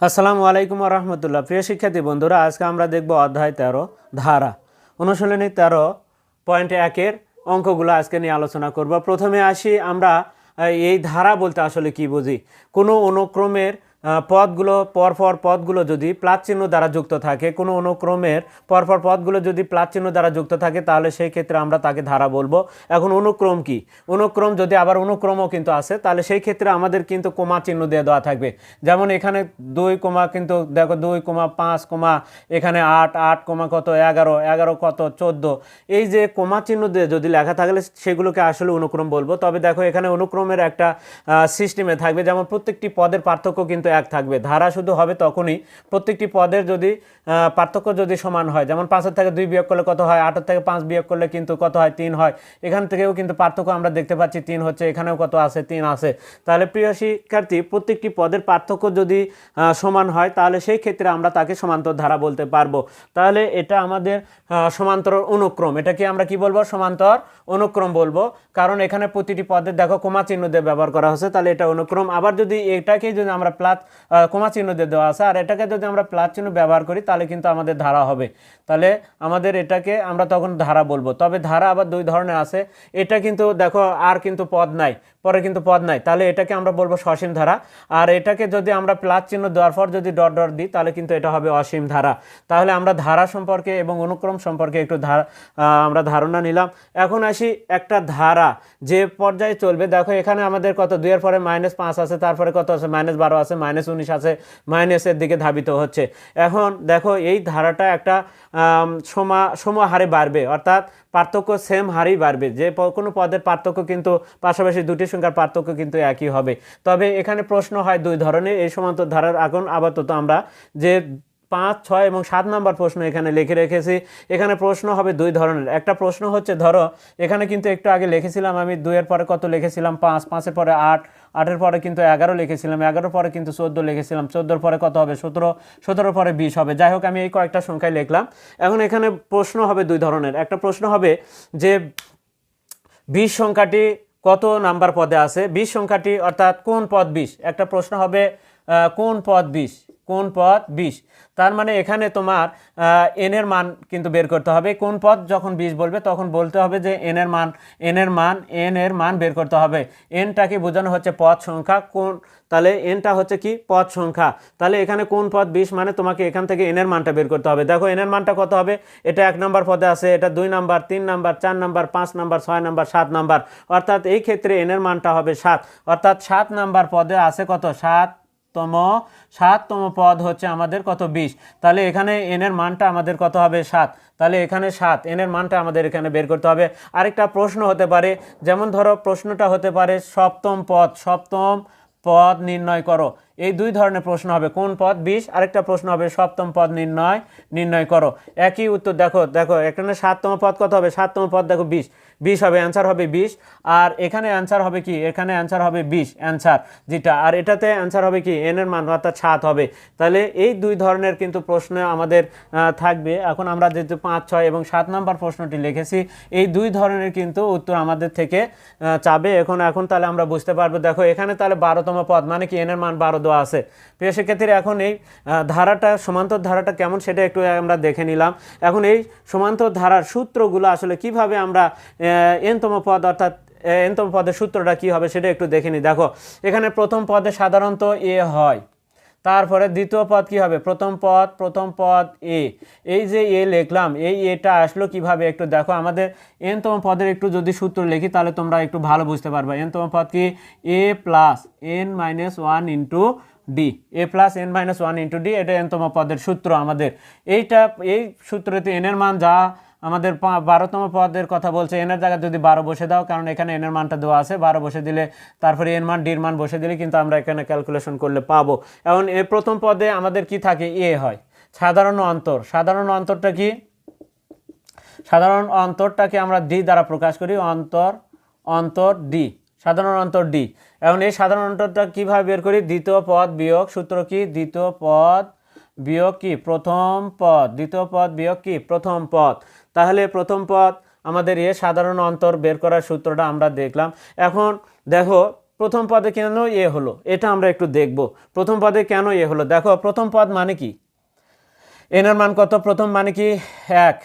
আসসালামু আলাইকুম রহমতুল্লাহ। প্রিয় শিক্ষার্থী বন্ধুরা, আজকে আমরা দেখব অধ্যায় তেরো, ধারা। অনুশীলনী তেরো পয়েন্ট একের অঙ্কগুলো আজকে নিয়ে আলোচনা করব। প্রথমে আসি আমরা, এই ধারা বলতে আসলে কি বুঝি? কোনো অনুক্রমের পদগুলো, পরপর পদগুলো যদি প্লাস চিহ্ন দ্বারা যুক্ত থাকে, কোনো অনুক্রমের পরপর পদগুলো যদি প্লাস চিহ্ন দ্বারা যুক্ত থাকে, তাহলে সেই ক্ষেত্রে আমরা তাকে ধারা বলব। এখন অনুক্রম কি? অনুক্রম যদি আবার অনুক্রমও কিন্তু আছে, তাহলে সেই ক্ষেত্রে আমাদের কিন্তু কোমা চিহ্ন দিয়ে দেওয়া থাকবে। যেমন এখানে দুই কোমা কিন্তু দেখো, দুই কোমা পাঁচ কোমা, এখানে আট আট কোমা কত, এগারো এগারো কত, চোদ্দ। এই যে কোমা চিহ্ন দিয়ে যদি লেখা থাকলে, সেগুলোকে আসলে অনুক্রম বলব। তবে দেখো, এখানে অনুক্রমের একটা সিস্টেমে থাকবে। যেমন প্রত্যেকটি পদের পার্থক্য কিন্তু এক থাকবে। ধারা শুধু হবে তখনই প্রত্যেকটি পদের যদি পার্থক্য যদি সমান হয়, যেমন পাঁচের থেকে দুই বিয়োগ করলে কত হয় আটের থেকে পাঁচ বিয়োগ করলে কিন্তু কত হয়, তিন হয়। এখান থেকেও কিন্তু পার্থক্য আমরা দেখতে পাচ্ছি, তিন হচ্ছে, এখানেও কত আছে, তিন আছে। তাহলে প্রিয় শিক্ষার্থী, প্রত্যেকটি পদের পার্থক্য যদি সমান হয়, তাহলে সেই ক্ষেত্রে আমরা তাকে সমান্তর ধারা বলতে পারব। তাহলে এটা আমাদের সমান্তর অনুক্রম। এটাকে আমরা কি বলব? সমান্তর অনুক্রম বলব। কারণ এখানে প্রতিটি পদের দেখো, কোমা চিহ্ন দিয়ে ব্যবহার করা হচ্ছে তাহলে এটা অনুক্রম। আবার যদি এটাকে যদি আমরা প্লাস কোমা চিহ্ন দিয়ে দেওয়া আছে। আর এটাকে যদি আমরা প্লাস চিহ্ন ব্যবহার করি, তাহলে কিন্তু আমাদের ধারা হবে। তাহলে আমাদের এটাকে আমরা তখন ধারা বলব। তবে ধারা আবার দুই ধরনের আছে। এটা কিন্তু দেখো, আর কিন্তু পদ নাই, পরে কিন্তু পদ নাই। তাহলে এটাকে আমরা বলব সসীম ধারা। আর এটাকে যদি আমরা প্লাস চিহ্ন দেওয়ার পর যদি ডট ডট দিই, তাহলে কিন্তু এটা হবে অসীম ধারা। তাহলে আমরা ধারা সম্পর্কে এবং অনুক্রম সম্পর্কে একটু ধারা আমরা ধারণা নিলাম। এখন আসি একটা ধারা। যে পর্যায়ে চলবে, দেখো এখানে আমাদের কত? দুইয়ের পরে মাইনাস পাঁচ আছে, তারপরে কত আছে? মাইনাস বারো আছে, মাইনাস উনিশ আছে, মাইনাসের দিকে ধাবিত হচ্ছে। এখন দেখো, এই ধারাটা একটা সমা সম হারে বাড়বে, অর্থাৎ পার্থক্য সেম হারেই বাড়বে। যে কোনো পদের পার্থক্য কিন্তু পাশাপাশি দুটি সংখ্যার পার্থক্য কিন্তু একই হবে। তবে এখানে প্রশ্ন হয় দুই ধরনের, এই সমান্তর ধারার এখন আপাতত আমরা যে পাঁচ, ছয় এবং সাত নাম্বার প্রশ্ন এখানে লিখে রেখেছি, এখানে প্রশ্ন হবে দুই ধরনের। একটা প্রশ্ন হচ্ছে, ধরো, এখানে কিন্তু একটু আগে লিখেছিলাম আমি, দুইয়ের পরে কত লিখেছিলাম? পাঁচ, পাঁচের পরে আট আটের পরে কিন্তু এগারো লিখেছিলাম, এগারোর পরে কিন্তু চোদ্দ লিখেছিলাম, চোদ্দোর পরে কত হবে? সতেরো, সতেরোর পরে বিশ হবে। যাই হোক, আমি এই কয়েকটা সংখ্যায় লিখলাম। এখন এখানে প্রশ্ন হবে দুই ধরনের। একটা প্রশ্ন হবে যে বিশ সংখ্যাটি কত নাম্বার পদে আছে? বিশ সংখ্যাটি অর্থাৎ কোন পদ বিশ? একটা প্রশ্ন হবে কোন পদ বিশ? কোন পথ বিশ? তার মানে এখানে তোমার এন এর মান কিন্তু বের করতে হবে। কোন পথ যখন বিশ বলবে, তখন বলতে হবে যে এন এর মান এন এর মান এন এর মান বের করতে হবে। এনটাকে বোঝানো হচ্ছে পথ সংখ্যা? কোন, তাহলে এনটা হচ্ছে কি পথ সংখ্যা? তাহলে এখানে কোন পথ বিশ মানে তোমাকে এখান থেকে এনের মানটা বের করতে হবে। দেখো এনের মানটা কত হবে? এটা এক নম্বর পদে আছে, এটা দুই নাম্বার, তিন নাম্বার, চার নাম্বার, পাঁচ নাম্বার, ছয় নাম্বার, সাত নাম্বার। অর্থাৎ এই ক্ষেত্রে এনের মানটা হবে সাত। অর্থাৎ সাত নাম্বার পদে আছে কত? সাত তম সাততম পদ হচ্ছে আমাদের কত? বিশ। তাহলে এখানে এনের মানটা আমাদের কত হবে? সাত। তাহলে এখানে সাত এনের মানটা আমাদের এখানে বের করতে হবে। আরেকটা প্রশ্ন হতে পারে, যেমন ধরো প্রশ্নটা হতে পারে সপ্তম পদ সপ্তম পদ নির্ণয় করো। এই দুই ধরনের প্রশ্ন হবে। কোন পদ বিশ? আরেকটা প্রশ্ন হবে, সপ্তম পদ নির্ণয় নির্ণয় করো। একই উত্তর দেখো দেখো, এখানে সাততম পদ কত হবে? সাততম পদ দেখো বিশ। বিশ হবে অ্যান্সার হবে বিশ। আর এখানে অ্যান্সার হবে কি? এখানে অ্যান্সার হবে বিশ অ্যান্সার যেটা। আর এটাতে অ্যান্সার হবে কি? এনের মান অর্থাৎ সাত হবে। তাহলে এই দুই ধরনের কিন্তু প্রশ্ন আমাদের থাকবে। এখন আমরা যেহেতু পাঁচ, ছয় এবং সাত নাম্বার প্রশ্নটি লিখেছি, এই দুই ধরনের কিন্তু উত্তর আমাদের থেকে চাবে। এখন এখন তাহলে আমরা বুঝতে পারব। দেখো, এখানে তাহলে বারোতম পদ মানে কি? এনের মান বারো দেওয়া আছে। প্রিয় শিক্ষার্থীরা, এখন এই ধারাটা, সমান্তর ধারাটা কেমন সেটা একটু আমরা দেখে নিলাম। এখন এই সমান্তর ধারার সূত্রগুলো আসলে কীভাবে আমরা এনতম পদ অর্থাৎ এনতম পদের সূত্রটা কি হবে সেটা একটু দেখে নিই। দেখো, এখানে প্রথম পদে সাধারণত এ হয়। তারপরে দ্বিতীয় পদ কি হবে? প্রথম পদ প্রথম পদ এ। এই যে এ লিখলাম, এই এটা আসলো কীভাবে? একটু দেখো, আমাদের এনতম পদের একটু যদি সূত্র লিখি, তাহলে তোমরা একটু ভালো বুঝতে পারবে। এনতম পদ কি? A plus n minus one into d a plus n minus one into d এটা এনতম পদের সূত্র আমাদের। এইটা, এই সূত্রতে এনের মান যা আমাদের বারোতম পদের কথা বলছে, এনের জায়গায় যদি বারো বসে দাও, কারণ এখানে এনের মানটা দেওয়া আছে, বারো বসে দিলে তারপরে এন মান, ডির মান বসে দিলে কিন্তু আমরা এখানে ক্যালকুলেশন করলে পাবো। এখন এ প্রথম পদে আমাদের কি থাকে? এ হয়। সাধারণ অন্তর। সাধারণ অন্তরটা কি? সাধারণ অন্তরটাকে আমরা ডি দ্বারা প্রকাশ করি, অন্তর অন্তর ডি। সাধারণ অন্তর ডি। এখন এই সাধারণ অন্তরটা কীভাবে বের করি? দ্বিতীয় পদ বিয়োগ সূত্র কি? দ্বিতীয় পদ বিয়োগ কি? প্রথম পদ। দ্বিতীয় পদ বিয়োগ কি? প্রথম পদ। তাহলে প্রথম পদ আমাদের এ সাধারণ অন্তর বের করার সূত্রটা আমরা দেখলাম। এখন দেখো, প্রথম পদে কেন এ হলো? এটা আমরা একটু দেখব। প্রথম পদে কেন এ হলো? দেখো, প্রথম পদ মানে কি? এনের মান কত? প্রথম মানে কি? এক।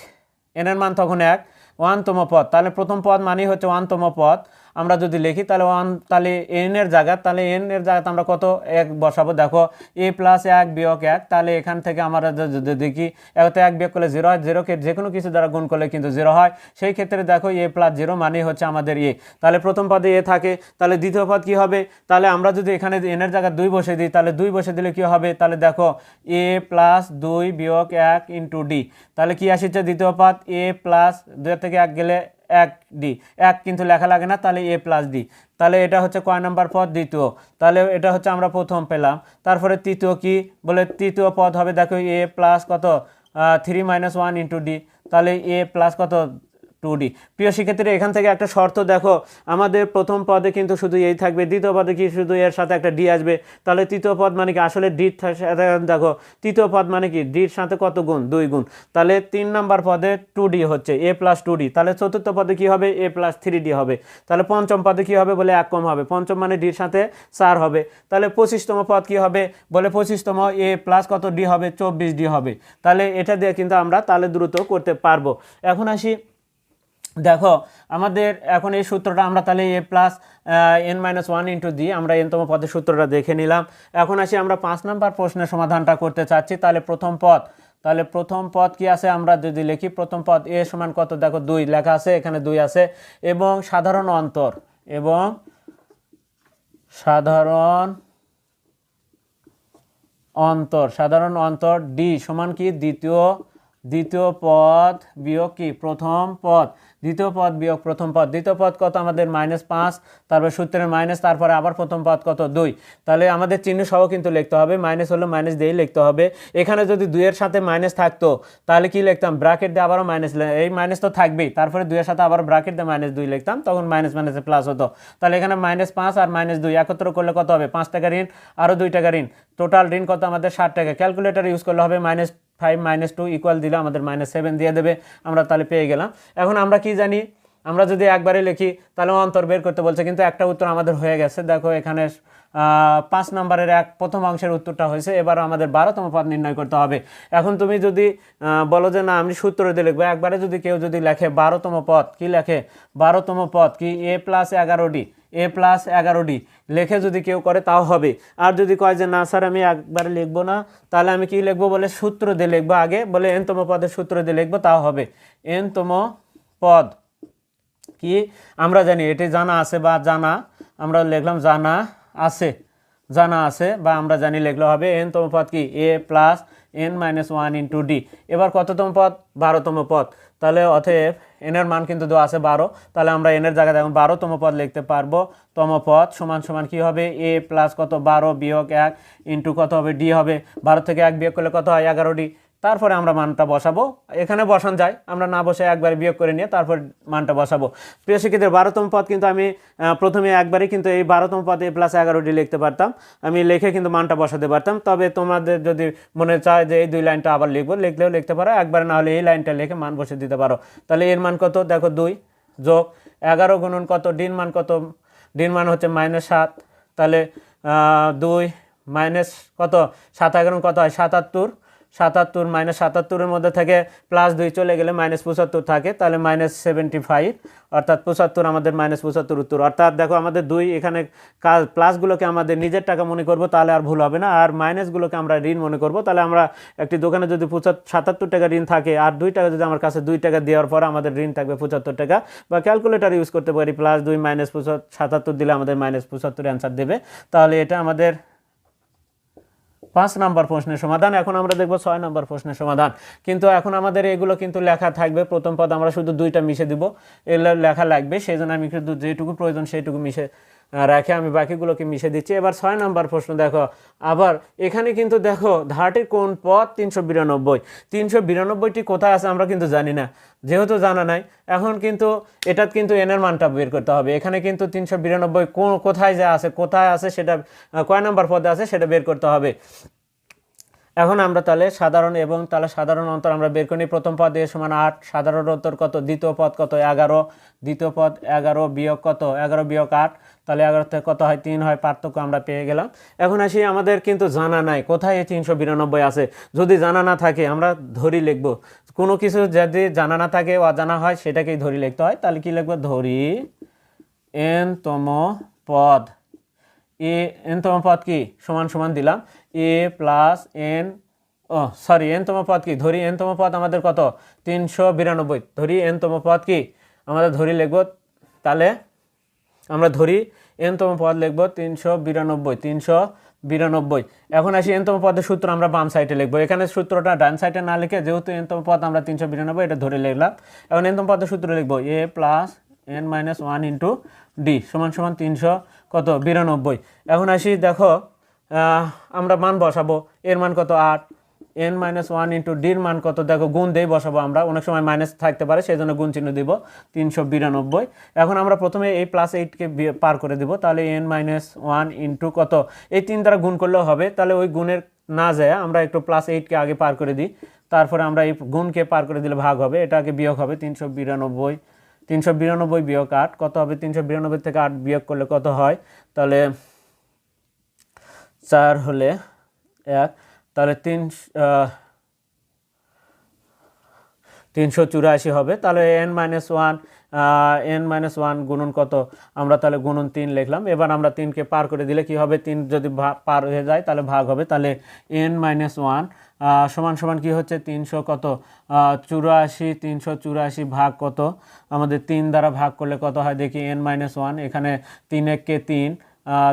এনের মান তখন এক। ওয়ানতম পদ। তাহলে প্রথম পদ মানেই হচ্ছে ওয়ানতম পদ। আমরা যদি লিখি, তাহলে ওয়ান, তাহলে এন এর জায়গা, তাহলে এন এর জায়গাতে আমরা কত? এক বসাবো। দেখো এ প্লাস এক বিয়োগ এক, তাহলে এখান থেকে আমরা যদি- দেখি এতে এক বিয়োগ করলে জিরো হয় জিরোকে যে কোনো কিছু দ্বারা গুণ করলে কিন্তু জিরো হয়। সেই ক্ষেত্রে দেখো এ প্লাস জিরো মানেই হচ্ছে আমাদের এ তাহলে প্রথম পদে এ থাকে, তাহলে দ্বিতীয় পদ কি হবে? তাহলে আমরা যদি এখানে এনের জায়গায় দুই বসে দিই, তাহলে দুই বসে দিলে কি হবে? তাহলে দেখো এ প্লাস দুই বিয়োগ এক ইন্টু ডি তাহলে কি আসছে দ্বিতীয় পদ? এ প্লাস দুই থেকে এক গেলে এক ডি এক কিন্তু লেখা লাগে না, তাহলে এ প্লাস ডি তাহলে এটা হচ্ছে কয় নাম্বার পদ? দ্বিতীয়। তাহলে এটা হচ্ছে আমরা প্রথম পেলাম। তারপরে তৃতীয় কি? বলে তৃতীয় পদ হবে দেখো এ প্লাস কত? Three minus one into d তাহলে এ প্লাস কত? টু ডি প্রিয় শিক্ষার্থীরা, এখান থেকে একটা শর্ত দেখো, আমাদের প্রথম পদে কিন্তু শুধু এই থাকবে, দ্বিতীয় পদে কি শুধু এর সাথে একটা ডি আসবে? তাহলে তৃতীয় পদ মানে কি? আসলে ডির সাথে দেখো, তৃতীয় পদ মানে কি? ডির সাথে কত গুণ? দুই গুণ। তাহলে তিন নাম্বার পদে টু ডি হচ্ছে এ প্লাস টু ডি তাহলে চতুর্থ পদে কি হবে? এ প্লাস থ্রি ডি হবে। তাহলে পঞ্চম পদে কি হবে বলে এক কম হবে। পঞ্চম মানে ডির সাথে চার হবে। তাহলে পঁচিশতম পদ কি হবে? বলে পঁচিশতম এ প্লাস কত ডি হবে? চব্বিশ ডি হবে। তাহলে এটা দিয়ে কিন্তু আমরা তাহলে দ্রুত করতে পারব। এখন আসি দেখো, আমাদের এখন এই সূত্রটা আমরা তাহলে a plus n minus one into দিয়ে আমরা এনতম পদের সূত্রটা দেখে নিলাম। এখন আসি আমরা পাঁচ নাম্বার প্রশ্নের সমাধানটা করতে চাচ্ছি। তাহলে প্রথম পদ, তাহলে প্রথম পদ কি আছে? আমরা যদি লিখি, প্রথম পদ এ সমান কত? দেখো দুই লেখা আছে, এখানে দুই আছে। এবং সাধারণ অন্তর, এবং সাধারণ অন্তর সাধারণ অন্তর ডি সমান কি? দ্বিতীয় দ্বিতীয় পদ বিয়োগ কি? প্রথম পদ। দ্বিতীয় পদ বিয়োগ প্রথম পদ। দ্বিতীয় পদ কত? আমাদের মাইনাস পাঁচ, তারপর সূত্রের মাইনাস তারপরে আবার প্রথম পদ কত? দুই। তাহলে আমাদের চিহ্ন সহ কিন্তু লিখতে হবে। মাইনাস হলো মাইনাস দিয়েই লিখতে হবে। এখানে যদি দুইয়ের সাথে মাইনাস থাকতো, তাহলে কি লিখতাম? ব্র্যাকেট দিয়ে আবারও মাইনাস এই মাইনাস তো থাকবেই। তারপরে দুইয়ের সাথে আবার ব্র্যাকেট দিয়ে মাইনাস দুই লিখতাম, তখন মাইনাস মাইনাসে প্লাস হতো। তাহলে এখানে মাইনাস পাঁচ আর মাইনাস দুই। একত্র করলে কত হবে? পাঁচ টাকা ঋণ, আরও দুই টাকা ঋণ। টোটাল ঋণ কত? আমাদের ষাট টাকা। ক্যালকুলেটার ইউজ করলে হবে minus five minus two equal দিলে, আমাদের মাইনাস সেভেন দিয়ে দেবে, আমরা তাহলে পেয়ে গেলাম। এখন আমরা কি জানি? আমরা যদি একবারে লিখি, তাহলে অন্তর বের করতে বলছে, কিন্তু একটা উত্তর আমাদের হয়ে গেছে। দেখো এখানে পাঁচ নম্বরের এক প্রথম অংশের উত্তরটা হয়েছে, এবার আমাদের বারোতম পদ নির্ণয় করতে হবে। এখন তুমি যদি বলো যে না, আমি সূত্র দিয়ে লিখব, একবারে যদি কেউ যদি লেখে বারোতম পদ, কি লেখে? বারোতম পদ, কি? এ প্লাস এগারো ডি এ প্লাস এগারো ডি লেখে যদি কেউ করে, তাও হবে। আর যদি কয় যে, না স্যার, আমি একবারে লিখব না, তাহলে আমি কি লিখব? বলে, সূত্র দিয়ে লিখব আগে। বলে এনতম পদের সূত্র দিয়ে লিখব, তাও হবে। এনতম পদ। কি? আমরা জানি, এটি জানা আছে বা জানা, আমরা লিখলাম জানা আছে। জানা আছে বা আমরা জানি লিখলে হবে, এন তম পদ কি? A plus n minus one into d এবার কততম পদ? বারোতম পদ। তাহলে অতএব এনের মান কিন্তু দেওয়া আছে বারো। তাহলে আমরা এনের জায়গায় দেখুন, বারোতম পদ লিখতে পারব। তম পদ সমান সমান কী হবে? এ প্লাস কত? বারো বিয়োগ এক ইন্টু কত হবে? ডি হবে। বারো থেকে এক বিয়োগ করলে কত হয়? এগারো ডি তারপরে আমরা মানটা বসাবো। এখানে বসান যায়, আমরা না বসে একবার বিয়োগ করে নিয়ে তারপর মানটা বসাবো। প্রিয় শিক্ষিতের বারোতম পদ কিন্তু আমি প্রথমে একবারে কিন্তু এই বারোতম পদে প্লাস এগারোটি লিখতে পারতাম। আমি লিখে কিন্তু মানটা বসাতে পারতাম। তবে তোমাদের যদি মনে চায় যে এই দুই লাইনটা আবার লিখব, লিখলেও লিখতে পারো। একবারে না হলে এই লাইনটা লিখে মান বসে দিতে পারো। তাহলে এর মান কত? দেখো দুই যোগ এগারো গুণন কত? ডিন মান কত? ডিন মান হচ্ছে মাইনাস সাত। তাহলে দুই মাইনাস কত? সাত এগারো কত হয়? সাতাত্তর। সাতাত্তর মাইনাস সাতাত্তরের মধ্যে থেকে প্লাস দুই চলে গেলে মাইনাস পঁচাত্তর থাকে, তাহলে মাইনাস সেভেন্টি ফাইভ অর্থাৎ পঁচাত্তর আমাদের মাইনাস পঁচাত্তর উত্তর। অর্থাৎ দেখো আমাদের দুই এখানে কাজ প্লাসগুলোকে আমাদের নিজের টাকা মনে করব, তাহলে আর ভুল হবে না। আর মাইনাসগুলোকে আমরা ঋণ মনে করব, তাহলে আমরা একটি দোকানে যদি পঁচাত্তর, সাতাত্তর টাকা ঋণ থাকে, আর দুই টাকা যদি আমার কাছে দুই টাকা দেওয়ার পর আমাদের ঋণ থাকবে পঁচাত্তর টাকা, বা ক্যালকুলেটার ইউজ করতে পারি প্লাস দুই মাইনাস সাতাত্তর দিলে আমাদের মাইনাস পঁচাত্তর অ্যান্সার দেবে। তাহলে এটা আমাদের পাঁচ নাম্বার প্রশ্নের সমাধান। এখন আমরা দেখব ছয় নাম্বার প্রশ্নের সমাধান। কিন্তু এখন আমাদের এগুলো কিন্তু লেখা থাকবে। প্রথম পদ আমরা শুধু দুইটা মিশে দিব। এগুলো লেখা লাগবে। সেই জন্য আমি শুধু যেটুকু প্রয়োজন সেইটুকু মিশে রেখে আমি বাকিগুলোকে মিশে দিচ্ছি। এবার ছয় নম্বর প্রশ্ন, দেখো, আবার এখানে কিন্তু দেখো, ধারাটির কোন পথ? তিনশো বিরানব্বই। তিনশো বিরানব্বইটি কোথায় আছে আমরা কিন্তু জানি না। যেহেতু জানা নাই, এখন কিন্তু এটা কিন্তু এনের মানটা বের করতে হবে। এখানে কিন্তু তিনশো বিরানব্বই কোথায় যা আছে, কোথায় আছে সেটা কয় নম্বর পদে আছে সেটা বের করতে হবে। এখন আমরা তাহলে সাধারণ এবং তাহলে সাধারণ অন্তর আমরা বের করি প্রথম পদ এ সমান আট। সাধারণ অন্তর কত? দ্বিতীয় পদ কত? এগারো। দ্বিতীয় পদ এগারো বিয়োগ কত? এগারো বিয়োগ আট। তাহলে এগারো থেকে কত হয়? তিন হয়। পার্থক্য আমরা পেয়ে গেলাম। এখন আসি আমাদের কিন্তু জানা নাই। কোথায় এই তিনশো বিরানব্বই আছে? যদি জানা না থাকে, আমরা ধরি লিখব। কোনো কিছু যদি জানা না থাকে অজানা হয়, সেটাকেই ধরি লিখতে হয়। তাহলে কি লিখব? ধরি এন তম পদ। এ এন তম পদ কি? সমান সমান দিলাম। এ প্লাস এন ও সরি এন তম পদ কি? ধরি এন তম পদ আমাদের কত? তিনশো বিরানব্বই। ধরি এন তম পদ কি? আমাদের ধরি লিখব, তাহলে আমরা ধরি এন তম পদ লিখব তিনশো বিরানব্বই তিনশো বিরানব্বই। এখন আসি এনতম পদের সূত্র আমরা বাম সাইডে লিখব। এখানে সূত্রটা ডান সাইডে না লিখে যেহেতু এনতম পদ আমরা তিনশো বিরানব্বই, এটা ধরে লিখলাম। এখন এনতম পদের সূত্র লিখব a plus n minus one into d সমান সমান তিনশো কত? বিরানব্বই। এখন আসি দেখো আমরা মান বসাবো এর মান কত আট? এন মাইনাস ওয়ান ইন্টু ডির মান কত? দেখো, গুণ দিয়ে বসাবো আমরা। অনেক সময় মাইনাস থাকতে পারে সেই জন্য গুণ চিহ্ন দিব তিনশো বিরানব্বই। এখন আমরা প্রথমে এই প্লাস এইটকে পার করে দিব, তাহলে এন মাইনাস ওয়ান ইন্টু কত? এই তিন দ্বারা গুণ করলেও হবে, তাহলে ওই গুণের না যায়। আমরা একটু প্লাস এইটকে আগে পার করে দিই, তারপরে আমরা এই গুণকে পার করে দিলে ভাগ হবে, এটা আগে বিয়োগ হবে তিনশো বিরানব্বই। তিনশো বিরানব্বই বিয়োগ আট, কত হবে? তিনশো বিরানব্বই থেকে আট বিয়োগ করলে কত হয়? তাহলে চার হলে এক, তাহলে তিন তিনশো চুরাশি হবে। তাহলে n minus one n minus one গুণন কত? আমরা তাহলে গুণন তিন লিখলাম। এবার আমরা তিনকে পার করে দিলে কি হবে? তিন যদি পার হয়ে যায়, তাহলে ভাগ হবে। তাহলে এন মাইনাস ওয়ান সমান সমান কি হচ্ছে? তিনশো কত? চুরাশি, তিনশো চুরাশি ভাগ কত? আমাদের তিন দ্বারা ভাগ করলে কত হয়? দেখি এন মাইনাস ওয়ান এখানে তিন এককে তিন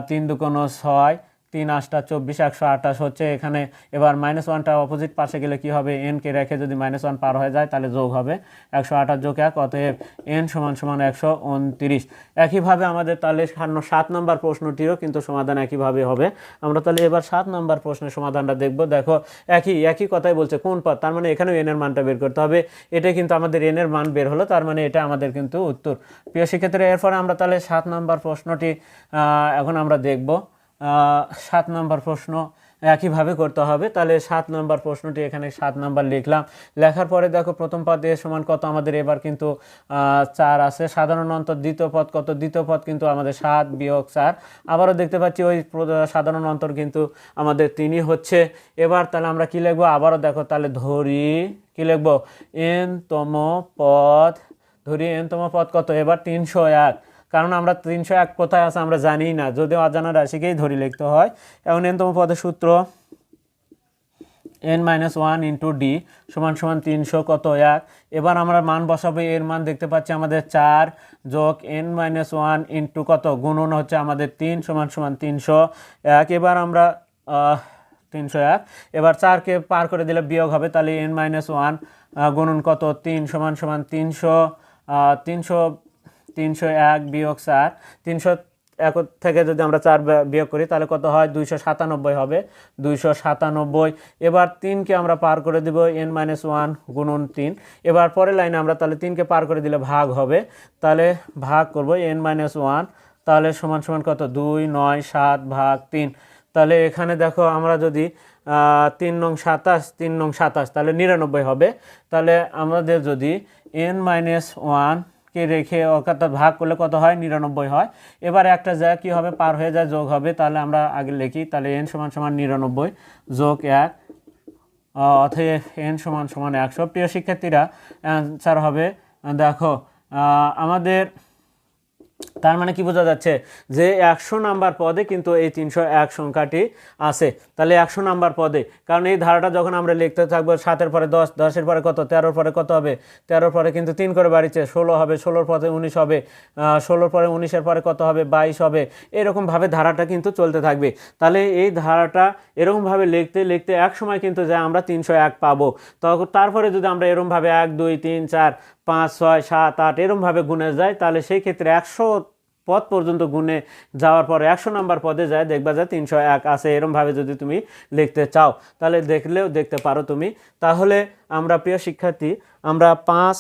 তিন দুকোনো ছয় তিন আটটা, চব্বিশ, একশো আঠাশ হচ্ছে এখানে। এবার মাইনাস ওয়ানটা অপোজিট পাশে গেলে কি হবে? এনকে রেখে যদি মাইনাস ওয়ান পার হয়ে যায়, তাহলে যোগ হবে। একশো আঠাশ যোগ এক, অতএব এন সমান সমান একশো উনত্রিশ। একইভাবে আমাদের তাহলে সান্ন- সাত নম্বর প্রশ্নটিরও কিন্তু সমাধান একইভাবে হবে। আমরা তাহলে এবার সাত নম্বর প্রশ্নের সমাধানটা দেখব। দেখো, একই একই কথাই বলছে, কোন পদ? তার মানে এখানেও এনের মানটা বের করতে হবে। এটা কিন্তু আমাদের এনের মান বের হলো, তার মানে এটা আমাদের কিন্তু উত্তর। প্রিয় শিক্ষার্থীরা এরপরে আমরা তাহলে সাত নম্বর প্রশ্নটি এখন আমরা দেখব। সাত নম্বর প্রশ্ন একইভাবে করতে হবে। তাহলে সাত নম্বর প্রশ্নটি এখানে সাত নম্বর লিখলাম। লেখার পরে দেখো প্রথম পদে সমান কত? আমাদের এবার কিন্তু চার আছে। সাধারণ অন্তর দ্বিতীয় পদ কত? দ্বিতীয় পদ কিন্তু আমাদের সাত বিয়োগ চার। আবারও দেখতে পাচ্ছি ওই সাধারণ অন্তর কিন্তু আমাদের তিনই হচ্ছে। এবার তাহলে আমরা কী লিখব? আবারও দেখো, তাহলে ধরি, কি লিখব? এন তম পদ, ধরি এন তম পদ কত? এবার তিনশো এক। কারণ আমরা তিনশো এক কোথায় আছে আমরা জানি না। যদিও অজানা রাশিকেই ধরি লিখতে হয়। এখন এনতম পদের সূত্র n minus one into d সমান সমান তিনশো কত এক। এবার আমরা মান বসাবো, এর মান দেখতে পাচ্ছি আমাদের চার যোগ এন মাইনাস ওয়ান ইন্টু কত? গুণন হচ্ছে আমাদের তিন সমান সমান তিনশো এক। এবার আমরা তিনশো এক। এবার চারকে পার করে দিলে বিয়োগ হবে, তাহলে এন মাইনাস ওয়ান গুণন কত? তিন সমান সমান তিনশো তিনশো তিনশো এক বিয়োগ চার। তিনশো এক থেকে যদি আমরা চার বিয়োগ করি, তাহলে কত হয়? দুইশো সাতানব্বই হবে। দুইশো সাতানব্বই। এবার তিনকে আমরা পার করে দেব এন মাইনাস ওয়ান গুণন তিন। এবার পরের লাইনে আমরা তাহলে তিনকে পার করে দিলে ভাগ হবে। তাহলে ভাগ করব এন মাইনাস ওয়ান। তাহলে সমান সমান কত? দুই, নয়, সাত ভাগ তিন। তাহলে এখানে দেখো আমরা যদি তিন নং সাতাশ, তিন নং সাতাশ, তাহলে নিরানব্বই হবে। তাহলে আমাদের যদি এন মাইনাস ওয়ানকে রেখে অর্থাৎ ভাগ করলে কত হয়? নিরানব্বই হয়। এবার একটা যা কি হবে? পার হয়ে যায়, যোগ হবে। তাহলে আমরা আগে লিখি। তাহলে এন সমান সমান নিরানব্বই যোগ এক অতএব এন সমান সমান একশো। প্রিয় শিক্ষার্থীরা, অ্যান্সার হবে, দেখো আমাদের তার মানে কি বোঝা যাচ্ছে? যে একশো নাম্বার পদে কিন্তু এই তিনশো এক সংখ্যাটি আছে। তাহলে একশো নাম্বার পদে, কারণ এই ধারাটা যখন আমরা লিখতে থাকব, সাতের পরে দশ, দশের পরে কত, তেরোর পরে কত হবে? তেরোর পরে কিন্তু তিন করে বাড়িছে, ষোলো হবে, ষোলোর পরে উনিশ হবে ষোলোর পরে উনিশের পরে কত হবে? বাইশ হবে। এরকমভাবে ধারাটা কিন্তু চলতে থাকবে। তাহলে এই ধারাটা এরকমভাবে লিখতে লিখতে এক সময় কিন্তু যে আমরা তিনশো এক পাবো। তখন তারপরে যদি আমরা এরকমভাবে এক, দুই, তিন, চার পাঁচ, ছয়, সাত, আট এরমভাবে গুনে যায়, তাহলে সেই ক্ষেত্রে একশো পদ পর্যন্ত গুনে যাওয়ার পরে একশো নাম্বার পদে যায়, দেখবা যায় তিনশো এক আছে, এরমভাবে যদি তুমি লিখতে চাও, তাহলে দেখলেও দেখতে পারো তুমি। তাহলে আমরা প্রিয় শিক্ষার্থী, আমরা পাঁচ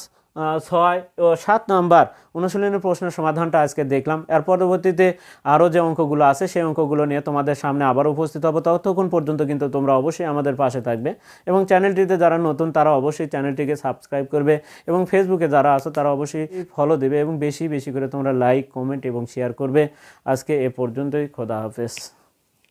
ছয় ও সাত নাম্বার অনুশীলনের প্রশ্নের সমাধানটা আজকে দেখলাম। এর পরবর্তীতে আরও যে অঙ্কগুলো আছে, সেই অঙ্কগুলো নিয়ে তোমাদের সামনে আবার উপস্থিত হব। ততক্ষণ পর্যন্ত কিন্তু তোমরা অবশ্যই আমাদের পাশে থাকবে এবং চ্যানেলটিতে যারা নতুন, তারা অবশ্যই চ্যানেলটিকে সাবস্ক্রাইব করবে এবং ফেসবুকে যারা আছো, তারা অবশ্যই ফলো দেবে এবং বেশি বেশি করে তোমরা লাইক কমেন্ট এবং শেয়ার করবে। আজকে এ পর্যন্তই, খোদা হাফেজ।